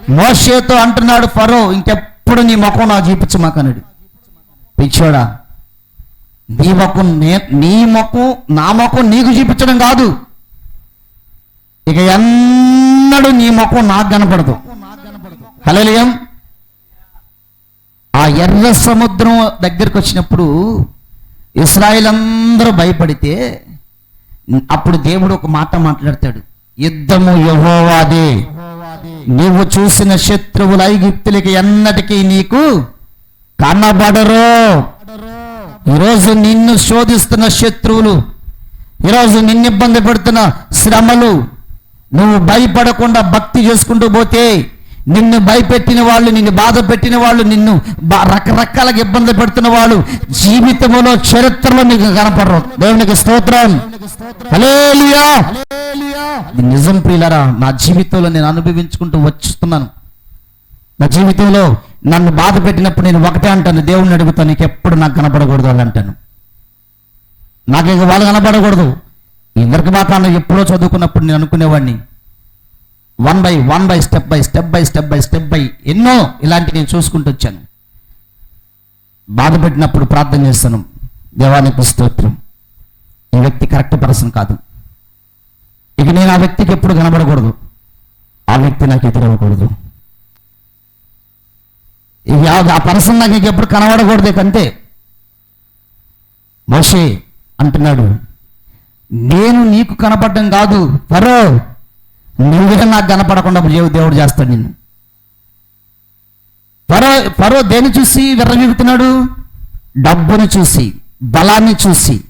మోషేతో అంటున్నాడు ఫరో ఇంకెప్పుడు నీ ముఖం నాకు చూపించమాకనడు పిచ్చోడా నీ ముఖం నే నీ ముఖం నా ముఖం నీకు చూపించడం కాదు. ఇక ఎన్నడూ నీ ముఖం నాకు కనపడదు. హలేలియం ఆ ఎర్ర సముద్రం దగ్గరికి వచ్చినప్పుడు ఇస్రాయిల్ అందరూ భయపడితే అప్పుడు దేవుడు ఒక మాట మాట్లాడతాడు. యుద్ధము యహోవాదే. నీవు చూసిన శత్రువులు ఐగుప్తులకి ఎన్నటికీ నీకు కనబడరు. ఈరోజు నిన్ను శోధిస్తున్న శత్రువులు ఈరోజు నిన్ను ఇబ్బంది పెడుతున్న శ్రమలు నువ్వు భయపడకుండా భక్తి చేసుకుంటూ పోతే నిన్ను భయపెట్టిన వాళ్ళు నిన్ను బాధ పెట్టిన వాళ్ళు నిన్ను బా- రకరకాలుగా ఇబ్బంది పెడుతున్న వాళ్ళు జీవితంలో చరిత్రలో నీకు కనపడరు. దేవునికి స్తోత్రం. నిజం ప్రియులరా నా జీవితంలో నేను అనుభవించుకుంటూ వచ్చుతున్నాను. నా జీవితంలో నన్ను బాధ పెట్టినప్పుడు నేను ఒకటే అంటాను దేవుణ్ణి అడుగుతాను నీకు ఎప్పుడు నాకు కనపడకూడదు అని అంటాను. నాకు ఇక వాళ్ళు కనపడకూడదు. ఇద్దరికి మాత్రం ఎప్పుడో చదువుకున్నప్పుడు నేను అనుకునేవాడిని one by one by step by step by step by step by ఎన్నో ఇలాంటి నేను చూసుకుంటూ వచ్చాను. బాధపడినప్పుడు ప్రార్థన చేస్తాను. దేవానికి స్తోత్రం. ఈ వ్యక్తి కరెక్ట్ పర్సన్ కాదు. ఇక నేను ఆ వ్యక్తికి ఎప్పుడు కనబడకూడదు. ఆ వ్యక్తి నాకు ఎదురవ్వకూడదు. ఇక ఆ- పర్సన్ నాకు ఇక ఎప్పుడు కనబడకూడదు కంతే మోషే అంటున్నాడు నేను నీకు కనపడడం కాదు పరో నువ్వే నాకు కనపడకుండా దేవుడు దేవుడు చేస్తాడు నిన్ను. పరో పరో దేని చూసి విర్రవీగుతున్నాడు? డబ్బును చూసి బలాన్ని చూసి.